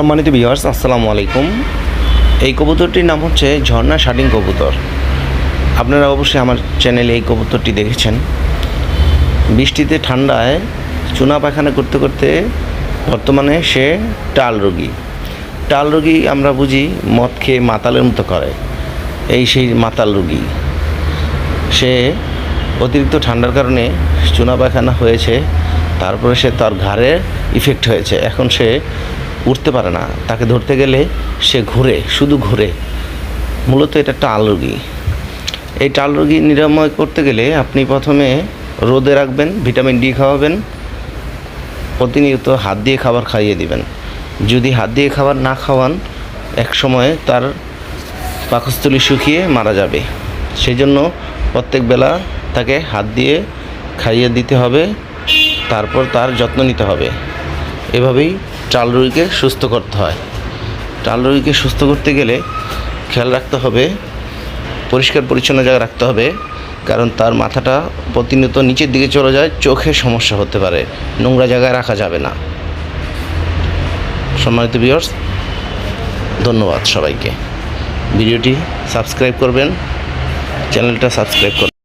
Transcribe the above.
সম্মানিত ভিউয়ার্স আসসালামু আলাইকুম। এই কবুতরটির নাম হচ্ছে ঝর্ণা শাডিং কবুতর। আপনারা অবশ্যই আমার চ্যানেলে এই কবুতরটি দেখেছেন। বৃষ্টিতে ঠান্ডায় চুনা পায়খানা করতে করতে বর্তমানে সে টাল রোগী। টাল রোগী আমরা বুঝি মদ খেয়ে মাতালের মতো করে। এই সেই মাতাল রোগী। সে অতিরিক্ত ঠান্ডার কারণে চুনা পায়খানা হয়েছে, তারপরে সে তার ঘাড়ে ইফেক্ট হয়েছে। এখন সে উঠতে পারে না। তাকে ধরতে গেলে সে ঘুরে, শুধু ঘুরে। মূলত এটা টাল রোগী। এই টাল রোগী নিরাময় করতে গেলে আপনি প্রথমে রোদে রাখবেন, ভিটামিন ডি খাওয়াবেন, প্রতিনিয়ত হাত দিয়ে খাবার খাইয়ে দিবেন। যদি হাত দিয়ে খাবার না খাওয়ান, এক সময় তার পাকস্থলী শুকিয়ে মারা যাবে। সেই জন্য প্রত্যেক বেলা তাকে হাত দিয়ে খাইয়ে দিতে হবে, তারপর তার যত্ন নিতে হবে। এভাবেই টাল রুগীকে সুস্থ করতে হয়। টাল রুগীকে সুস্থ করতে গেলে খেয়াল রাখতে হবে, পরিষ্কার পরিচ্ছন্ন জায়গায় রাখতে হবে, কারণ তার মাথাটা প্রতিনিয়ত নিচের দিকে চলে যায়, চোখে সমস্যা হতে পারে, নোংরা জায়গায় রাখা যাবে না। সম্মানিত ভিউয়ার্স ধন্যবাদ সবাইকে। ভিডিওটি সাবস্ক্রাইব করবেন, চ্যানেলটা সাবস্ক্রাইব করবেন।